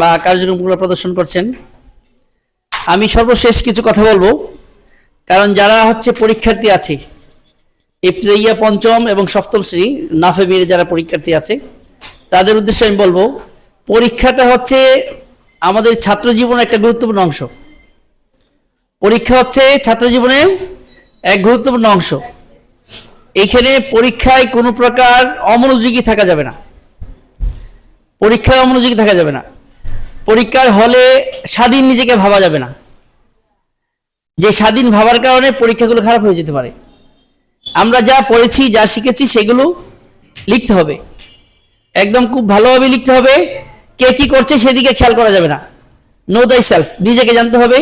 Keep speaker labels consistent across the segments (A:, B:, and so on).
A: বা কার্যক্রমগুলো প্রদর্শন করছেন, আমি সর্বশেষ কিছু কথা বলব। কারণ যারা হচ্ছে পরীক্ষার্থী আছে, ইফতরিয়া পঞ্চম এবং সপ্তম শ্রেণি নাফেবির যারা পরীক্ষার্থী আছে, তাদের উদ্দেশ্যে আমি বলব, পরীক্ষাটা হচ্ছে আমাদের ছাত্র জীবনের একটা গুরুত্বপূর্ণ অংশ। পরীক্ষা হচ্ছে ছাত্র জীবনের এক গুরুত্বপূর্ণ অংশ। এইখানে পরীক্ষায় কোনো প্রকার অমনোযোগী থাকা যাবে না। পরীক্ষায় অমনোযোগী থাকা যাবে না। পরীক্ষার হলে স্বাধীন নিজেকে ভাবা যাবে না। যে স্বাধীন ভাবার কারণে পরীক্ষাগুলো খারাপ হয়ে যেতে পারে। আমরা যা পড়েছি, যা শিখেছি, সেগুলো লিখতে হবে। একদম খুব ভালোভাবে লিখতে হবে, কে কি করছে সেদিকে খেয়াল করা যাবে না। নো দাই সেলফ নিজেকে জানতে হবে,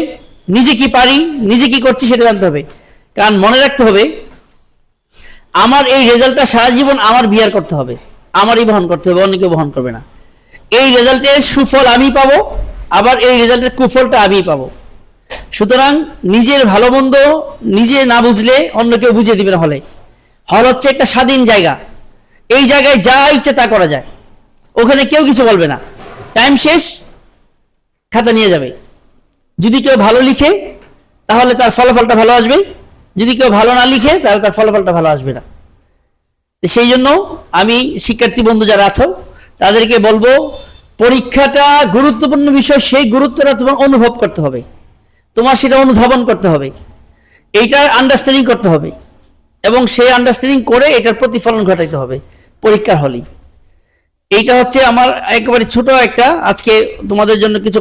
A: নিজে কি পারি, নিজে কি করছি সেটা জানতে হবে। কারণ মনে রাখতে হবে, আমার এই রেজাল্টটা সারা জীবন আমার বিয়ার করতে হবে। আমারই বহন করতে হবে, অন্য কেউ বহন করবে না। এই রেজাল্টের সুফল আমি পাবো, আবার এই রেজাল্টের কুফলটা আমি পাবো। সুতরাং নিজের ভালো মন্দ নিজে না বুঝলে অন্য কেউ বুঝিয়ে দিবে না হলে। হল হচ্ছে একটা স্বাধীন জায়গা। এই জায়গায় যা ইচ্ছে তা করা যায়। ওখানে কেউ কিছু বলবে না। টাইম শেষ, খাতা নিয়ে যাবে। যদি কেউ ভালো লিখে, তাহলে তার ফলাফলটা ভালো আসবে। যদি কেউ ভালো না লিখে, তাহলে তার ফলাফলটা ভালো আসবে না। সেই জন্য আমি শিক্ষার্থী বন্ধু যারা আছো তাদেরকে বলব, পরীক্ষাটা গুরুত্বপূর্ণ বিষয়, সেই গুরুত্বটা তোমার অনুভব করতে হবে। তোমার সেটা অনুধাবন করতে হবে। এইটার আন্ডারস্ট্যান্ডিং করতে হবে। এবং সেই আন্ডারস্ট্যান্ডিং করে এটার প্রতিফলন ঘটাইতে হবে, পরীক্ষার হলেই। এইটা হচ্ছে আমার একেবারে ছোট একটা, আজকে তোমাদের জন্য কিছু